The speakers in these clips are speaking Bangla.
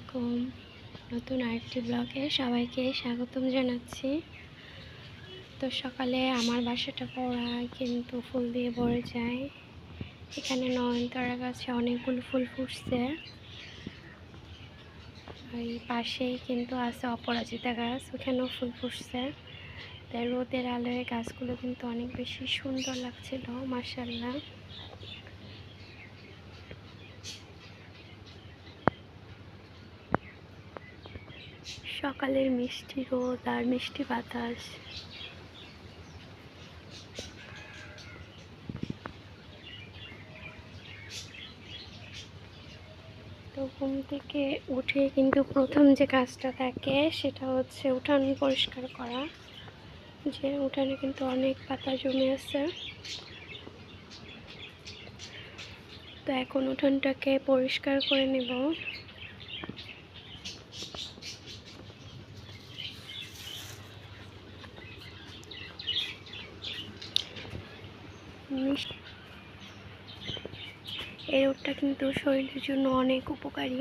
আলাইকুম। নতুন আরেকটি ব্লগে সবাইকে স্বাগতম জানাচ্ছি। তো সকালে আমার বাসাটা পড়ায় কিন্তু ফুল দিয়ে ভরে যায়। এখানে নয়নতারা গাছে অনেকগুলো ফুল ফুটছে। এই পাশেই কিন্তু আছে অপরাজিতা গাছ, ওখানেও ফুল ফুটছে। তাই রোদের আলোয় গাছগুলো কিন্তু অনেক বেশি সুন্দর লাগছিল মার্শাল্লাহ সকালের মিষ্টি রোদ আর মিষ্টি বাতাস। তো ঘুম থেকে উঠে কিন্তু প্রথম যে কাজটা থাকে, সেটা হচ্ছে উঠান পরিষ্কার করা, যে উঠানে কিন্তু অনেক পাতা জমে আছে। তো এখন উঠানটাকে পরিষ্কার করে নেব। মিষ্টি এই রোদটা কিন্তু শরীরের জন্য অনেক উপকারী।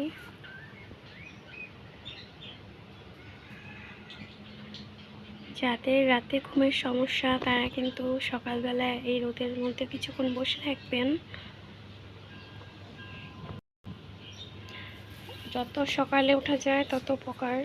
যাদের রাতে ঘুমের সমস্যা, তারা কিন্তু সকালবেলা এই রোদের মধ্যে কিছুক্ষণ বসে থাকবেন। যত সকালে ওঠা যায়, তত উপকার।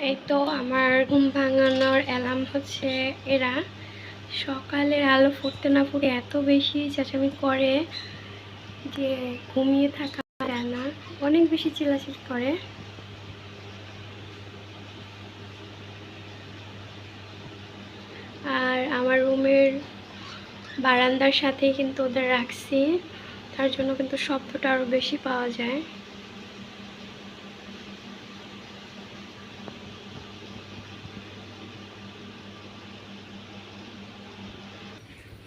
এই তো আমার ঘুম ভাঙানোর অ্যালার্ম হচ্ছে এরা। সকালের আলো ফুটতে না ফুটে এত বেশি চেঁচামি করে যে ঘুমিয়ে থাকা যায় না। অনেক বেশি চিল্লাচিল্লি করে। আর আমার রুমের বারান্দার সাথেই কিন্তু ওদের রাখছি। তার জন্য কিন্তু শব্দটা আরও বেশি পাওয়া যায়।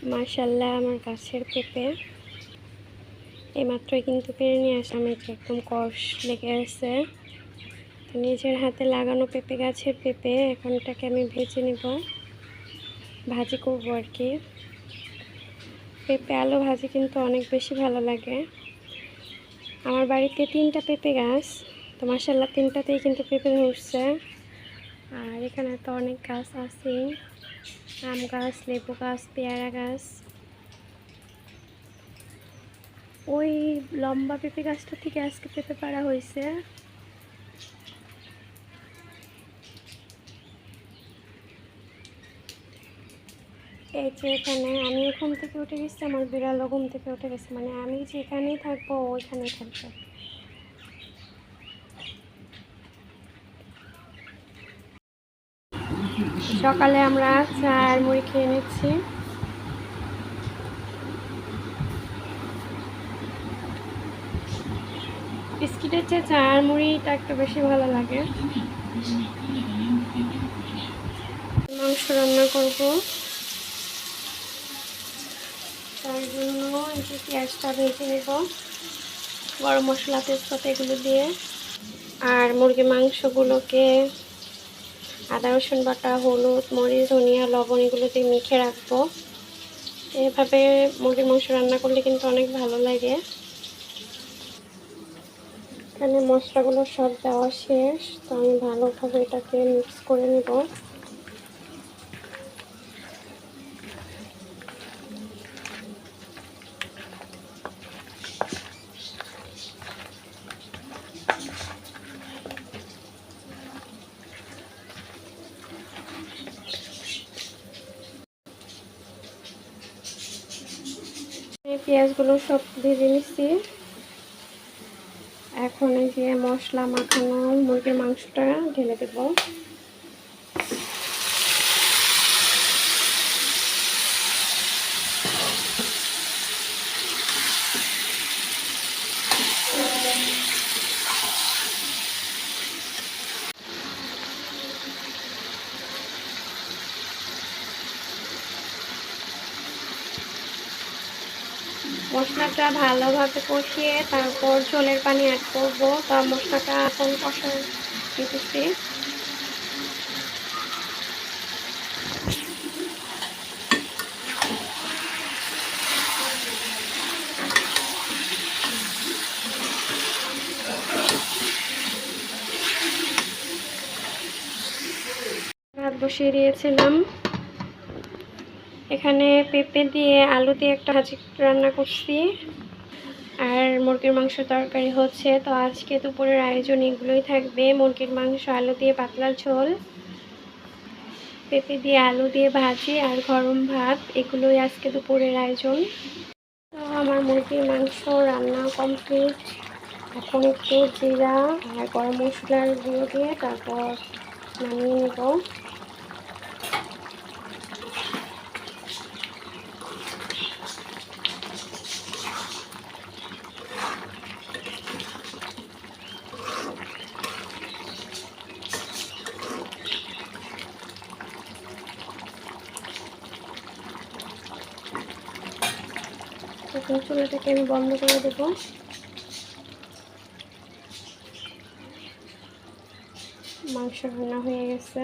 মাশাল্লাহ আমার গাছের পেঁপে। এইমাত্রই কিন্তু পেরে নিয়ে এই যে একদম কষ লেগে আছে। নিজের হাতে লাগানো পেঁপে, গাছের পেঁপে, এখন এটাকে আমি ভেজে নিব। ভাজি করব আর কি। পেঁপে আলু ভাজি কিন্তু অনেক বেশি ভালো লাগে। আমার বাড়িতে তিনটা পেঁপে গাছ, তো মাসাল্লাহ তিনটাতেই কিন্তু পেঁপে ধরছে। আর এখানে তো অনেক গাছ আছেই আম গাছ, লেবু গাছ, পেয়ারা গাছ। ওই লম্বা পেঁপে গাছটা থেকে আজকে পেঁপে পাড়া হয়েছে। এই যে এখানে আমি ঘুম থেকে উঠে গেছি, আমার বিড়ালও ঘুম থেকে উঠে গেছে। মানে আমি যেখানেই থাকব, ওইখানেই থাকব। সকালে আমরা চা আর মুড়ি খেয়ে নিচ্ছি। বিস্কিটের চেয়ে চা আর মুড়িটা একটু বেশি ভালো লাগে। মাংস রান্না করব। তার জন্য যে পেঁয়াজটা ভেজে নেব, গরম মশলা, তেজপাতা এগুলো দিয়ে। আর মুরগি মাংসগুলোকে আদা, রসুন বাটা, হলুদ, মরিচ, ধনিয়া, লবণ এগুলো দিয়ে মেখে রাখব। এভাবে মুরগির মাংস রান্না করলে কিন্তু অনেক ভালো লাগে। এখানে মশলাগুলো সব দেওয়া শেষ, তো আমি ভালোভাবে এটাকে মিক্স করে নেব। পেঁয়াজগুলো সব ভেজে নিচ্ছি এখন এই যে মশলা মাখানো মুরগির মাংসটা ঢেলে দেব। মশলাটা ভালোভাবে কষিয়ে তারপর ঝোলের পানি অ্যাড করব। তা মশলাটা এখন কষা দিতেছি। বসিয়ে দিয়েছিলাম। এখানে পেঁপে দিয়ে আলু দিয়ে একটা ভাজি রান্না করছি। আর মুরগির মাংস তরকারি হচ্ছে। তো আজকে দুপুরের আয়োজন এগুলোই থাকবে। মুরগির মাংস, আলু দিয়ে পাতলা ঝোল, পেঁপে দিয়ে আলু দিয়ে ভাজি আর গরম ভাত। এগুলোই আজকে দুপুরের আয়োজন। তো আমার মুরগির মাংস রান্না কমপ্লিট। এখন একটু জিরা আর গরম মশলার গুঁড়ো দিয়ে তারপর নামিয়ে নেব। এখন চুলাটাকে আমি বন্ধ করে দেবো। মাংস রান্না হয়ে গেছে।